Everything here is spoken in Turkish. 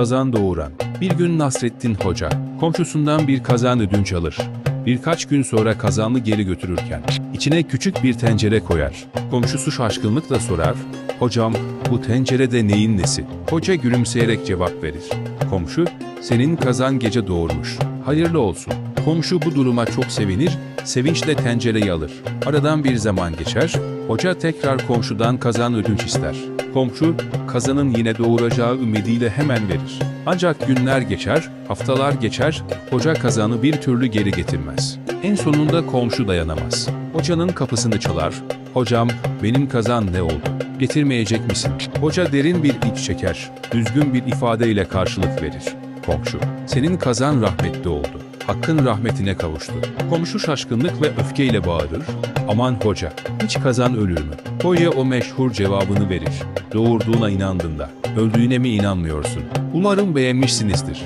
kazan doğuran. Bir gün Nasrettin Hoca, komşusundan bir kazan ödünç alır. Birkaç gün sonra kazanı geri götürürken, içine küçük bir tencere koyar. Komşusu şaşkınlıkla sorar, Hocam, bu tencerede neyin nesi? Hoca gülümseyerek cevap verir. Komşu, senin kazan gece doğurmuş. Hayırlı olsun. Komşu bu duruma çok sevinir, sevinçle tencereyi alır. Aradan bir zaman geçer, hoca tekrar komşudan kazan ödünç ister. Komşu, kazanın yine doğuracağı ümidiyle hemen verir. Ancak günler geçer, haftalar geçer, hoca kazanı bir türlü geri getirmez. En sonunda komşu dayanamaz. Hocanın kapısını çalar, Hocam, benim kazan ne oldu? Getirmeyecek misin? Hoca derin bir iç çeker, düzgün bir ifadeyle karşılık verir. Komşu, senin kazan rahmetli oldu. Hakkın rahmetine kavuştu. Komşu şaşkınlık ve öfkeyle bağırır. Aman hoca, hiç kazan ölür mü? Hoca o meşhur cevabını verir. Doğurduğuna inandın da, öldüğüne mi inanmıyorsun? Umarım beğenmişsinizdir.